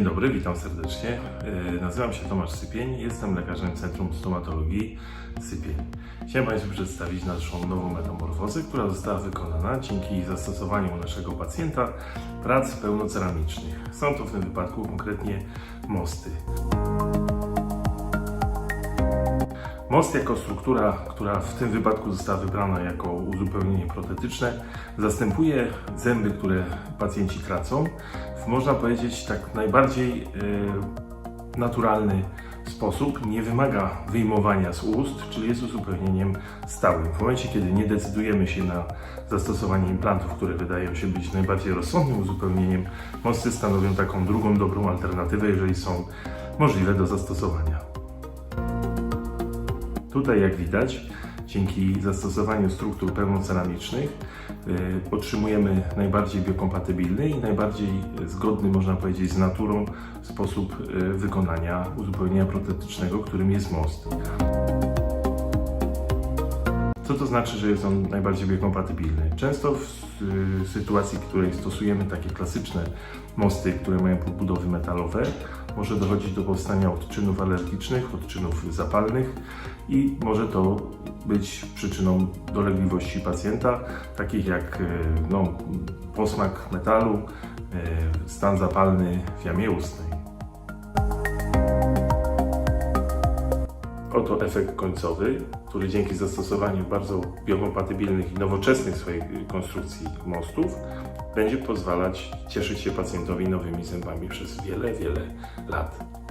dobry, witam serdecznie. Yy, Nazywam się Tomasz Sypień, jestem lekarzem Centrum Stomatologii Sypień. Chciałem Państwu przedstawić naszą nową metamorfozę, która została wykonana dzięki zastosowaniu naszego pacjenta prac pełnoceramicznych. Są to w tym wypadku konkretnie mosty. Most jako struktura, która w tym wypadku została wybrana jako uzupełnienie protetyczne, zastępuje zęby, które pacjenci tracą w można powiedzieć tak najbardziej e, naturalny sposób. Nie wymaga wyjmowania z ust, czyli jest uzupełnieniem stałym. W momencie, kiedy nie decydujemy się na zastosowanie implantów, które wydają się być najbardziej rozsądnym uzupełnieniem, mosty stanowią taką drugą dobrą alternatywę, jeżeli są możliwe do zastosowania. Tutaj, jak widać, dzięki zastosowaniu struktur pełnoceramicznych y, otrzymujemy najbardziej biokompatybilny i najbardziej zgodny, można powiedzieć, z naturą sposób y, wykonania uzupełnienia protetycznego, którym jest most. Co to znaczy, że jest on najbardziej biokompatybilny? Często w y, sytuacji, w której stosujemy takie klasyczne mosty, które mają podbudowy metalowe, może dochodzić do powstania odczynów alergicznych, odczynów zapalnych i może to być przyczyną dolegliwości pacjenta, takich jak y, no, posmak metalu, y, stan zapalny w jamie ustnej. Oto efekt końcowy, który dzięki zastosowaniu bardzo biokompatybilnych i nowoczesnych swojej konstrukcji mostów będzie pozwalać cieszyć się pacjentowi nowymi zębami przez wiele, wiele lat.